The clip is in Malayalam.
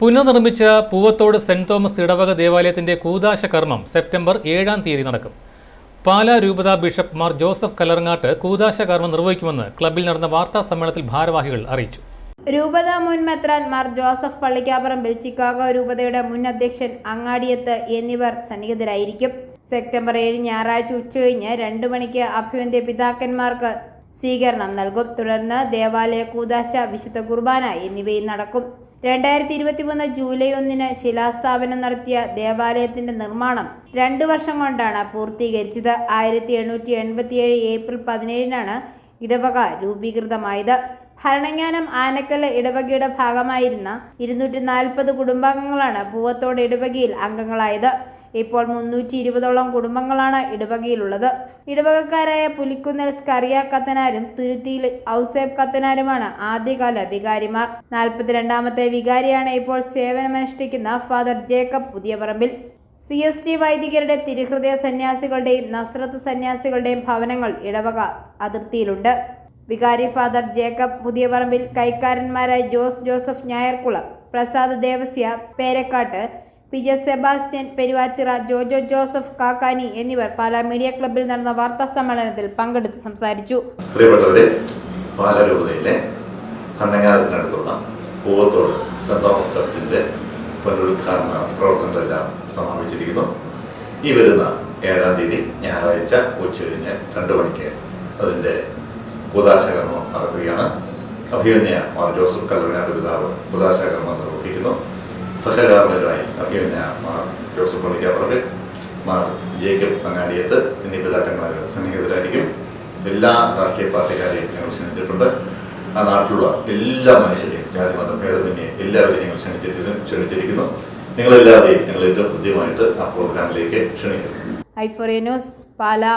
പുനർനിർമ്മിച്ച പൂവത്തോട് സെന്റ് തോമസ് ഇടവക ദേവാലയത്തിന്റെ കൂതാശ കർമ്മം സെപ്റ്റംബർ ഏഴാം തീയതി നടക്കും. പാലാ രൂപത ബിഷപ്പ് മാർ ജോസഫ് കലർങ്ങാട്ട് കൂതാശ കർമ്മം നിർവഹിക്കുമെന്ന് ക്ലബിൽ നടന്ന വാർത്താ സമ്മേളനത്തിൽ ഭാരവാഹികൾ അറിയിച്ചു. രൂപത മുൻ മെത്രാൻ മാർ ജോസഫ് പള്ളിക്കാപ്പറമ്പിൽ ചിക്കാഗോ രൂപതയുടെ മുൻ അധ്യക്ഷൻ അങ്ങാടിയത്ത് എന്നിവർ സന്നിഹിതരായിരിക്കും. സെപ്റ്റംബർ ഏഴ് ഞായറാഴ്ച ഉച്ചകഴിഞ്ഞ് രണ്ടു മണിക്ക് അഭ്യുവിന്റെ പിതാക്കന്മാർക്ക് സ്വീകരണം നൽകും. തുടർന്ന് ദേവാലയ കൂതാശ വിശുദ്ധ കുർബാന എന്നിവയും നടക്കും. രണ്ടായിരത്തി ഇരുപത്തിമൂന്ന് ജൂലൈ ഒന്നിന് ശിലാസ്ഥാപനം നടത്തിയ ദേവാലയത്തിന്റെ നിർമ്മാണം രണ്ടു വർഷം കൊണ്ടാണ് പൂർത്തീകരിച്ചത്. ആയിരത്തി എണ്ണൂറ്റി എൺപത്തിയേഴ് ഏപ്രിൽ പതിനേഴിനാണ് ഇടവക രൂപീകൃതമായത്. ഭരണങ്ങാനം ആനക്കല്ല് ഇടവകയുടെ ഭാഗമായിരുന്ന ഇരുന്നൂറ്റി നാൽപ്പത് കുടുംബാംഗങ്ങളാണ് പൂവത്തോട് ഇടവകയിൽ അംഗങ്ങളായത്. ഇപ്പോൾ മുന്നൂറ്റി ഇരുപതോളം കുടുംബങ്ങളാണ് ഇടവകയിലുള്ളത്. ഇടവകക്കാരായ പുലിക്കുന്നൽ സ്കറിയ കത്തനാരും തുരുത്തിയിൽ ഔസേബ് കത്തനാരുമാണ് ആദ്യകാല വികാരിമാർ. നാൽപ്പത്തിരണ്ടാമത്തെ വികാരിയാണ് ഇപ്പോൾ സേവനമനുഷ്ഠിക്കുന്ന father Jacob Puthiyaparambil. C S T വൈദികരുടെ തിരുഹൃദയ സന്യാസികളുടെയും നസ്രത്ത് സന്യാസികളുടെയും ഭവനങ്ങൾ ഇടവക അതിർത്തിയിലുണ്ട്. വികാരി father Jacob Puthiyaparambil കൈക്കാരന്മാരായ Jose Joseph Njayarkulam Prasad Devasya Perakkattu P J Sebastian Peruvachira Jojo Joseph Kakkani എന്നിവർ പാലാ മീഡിയ ക്ലബ്ബിൽ നടന്ന വാർത്താ സമ്മേളനത്തിൽ പങ്കെടുത്ത് സംസാരിച്ചു. പ്രിയപ്പെട്ടവരെ പാലരൂപതയിലെ കണ്ണങ്ങാരത്തിനടുത്തുള്ള പൂവത്തോട് സെന്റ് തോമസ് ചർച്ചിന്റെ പുനരുദ്ധാരണ പ്രവർത്തനങ്ങളെല്ലാം സമാപിച്ചിരിക്കുന്നു. ഈ വരുന്ന ഏഴാം തീയതി ഞായറാഴ്ച ഉച്ചകഴിഞ്ഞ് രണ്ട് മണിക്ക് അതിന്റെ കുദാശകർമ്മം നടക്കുകയാണ്. അഭിമന്യ മാർ ജോസഫ് കല്ലറിനാട് പിതാവ് കുദാശകർമ്മം നിർവഹിക്കുന്നു. അഭിമന്യ മാർ ജോസഫ് പള്ളിക്കാപ്പറമ്പിൽ മാർ ജേക്കബ് അങ്ങാടിയത്ത് എന്നീ പിതാക്കന്മാർ സന്നിഹിതരായിരിക്കും. എല്ലാ രാഷ്ട്രീയ പാർട്ടിക്കാരെയും ഞങ്ങൾ ക്ഷണിച്ചിട്ടുണ്ട് ആ നാട്ടിലുള്ള എല്ലാ മനുഷ്യരെയും ജാതി മതം ഭേദമന്യേ എല്ലാവരെയും ഞങ്ങൾ ക്ഷണിച്ചിരിക്കുന്നു ക്ഷണിച്ചിരിക്കുന്നു. നിങ്ങളെല്ലാവരെയും ഞങ്ങൾ ഏറ്റവും ഹൃദ്യമായിട്ട് ആ പ്രോഗ്രാമിലേക്ക് ക്ഷണിക്കുന്നു. Euphoria news Pala.